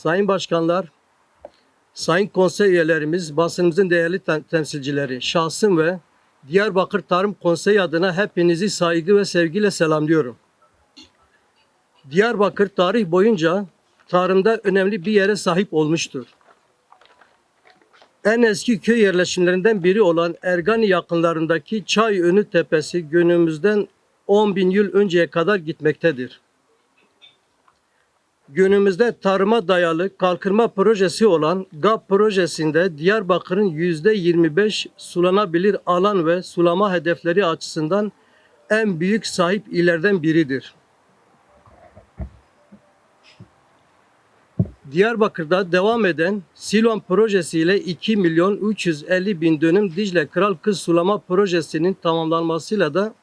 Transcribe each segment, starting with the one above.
sayın başkanlar, sayın konsey üyelerimiz, basınımızın değerli tem- temsilcileri, şahsım ve Diyarbakır Tarım Konseyi adına hepinizi saygı ve sevgiyle selamlıyorum. Diyarbakır tarih boyunca tarımda önemli bir yere sahip olmuştur. En eski köy yerleşimlerinden biri olan Ergani yakınlarındaki Çay Önü Tepesi günümüzden 10 bin yıl önceye kadar gitmektedir. Günümüzde tarıma dayalı kalkınma projesi olan GAP projesinde Diyarbakır'ın yüzde 25 sulanabilir alan ve sulama hedefleri açısından en büyük sahip illerden biridir. Diyarbakır'da devam eden Silvan projesiyle 2 milyon 350 bin dönüm Dicle Kral Kız Sulama Projesi'nin tamamlanmasıyla da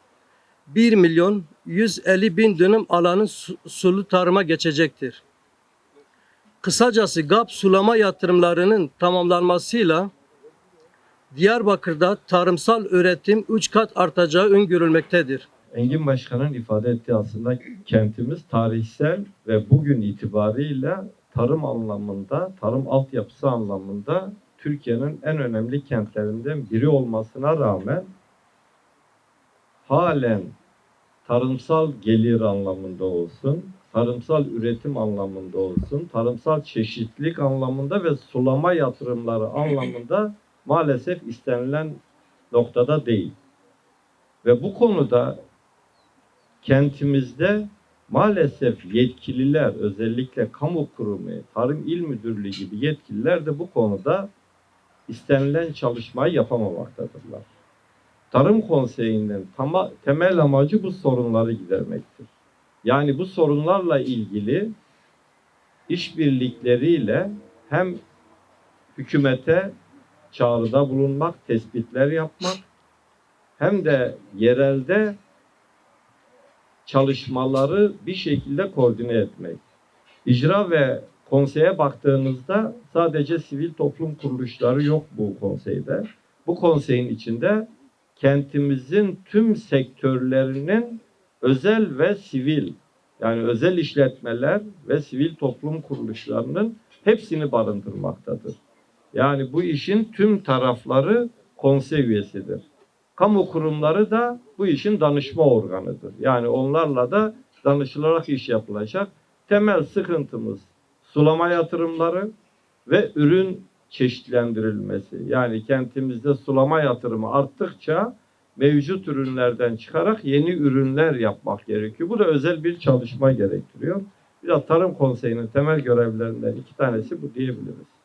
1 milyon 150 bin dönüm alanın su- sulu tarıma geçecektir. Kısacası GAP sulama yatırımlarının tamamlanmasıyla Diyarbakır'da tarımsal üretim 3 kat artacağı öngörülmektedir. Engin Başkan'ın ifade ettiği aslında kentimiz tarihsel ve bugün itibariyle tarım anlamında, tarım altyapısı anlamında Türkiye'nin en önemli kentlerinden biri olmasına rağmen halen tarımsal gelir anlamında olsun, tarımsal üretim anlamında olsun, tarımsal çeşitlilik anlamında ve sulama yatırımları anlamında maalesef istenilen noktada değil. Ve bu konuda kentimizde maalesef yetkililer özellikle kamu kurumu, tarım il müdürlüğü gibi yetkililer de bu konuda istenilen çalışmayı yapamamaktadırlar. Tarım Konseyi'nin tama, temel amacı bu sorunları gidermektir. Yani bu sorunlarla ilgili işbirlikleriyle hem hükümete çağrıda bulunmak, tespitler yapmak hem de yerelde çalışmaları bir şekilde koordine etmek. İcra ve konseye baktığınızda sadece sivil toplum kuruluşları yok bu konseyde. Bu konseyin içinde kentimizin tüm sektörlerinin özel ve sivil yani özel işletmeler ve sivil toplum kuruluşlarının hepsini barındırmaktadır. Yani bu işin tüm tarafları konsey üyesidir. Kamu kurumları da bu işin danışma organıdır. Yani onlarla da danışılarak iş yapılacak. Temel sıkıntımız sulama yatırımları ve ürün çeşitlendirilmesi. Yani kentimizde sulama yatırımı arttıkça mevcut ürünlerden çıkarak yeni ürünler yapmak gerekiyor. Bu da özel bir çalışma gerektiriyor. Biraz Tarım Konseyi'nin temel görevlerinden iki tanesi bu diyebiliriz.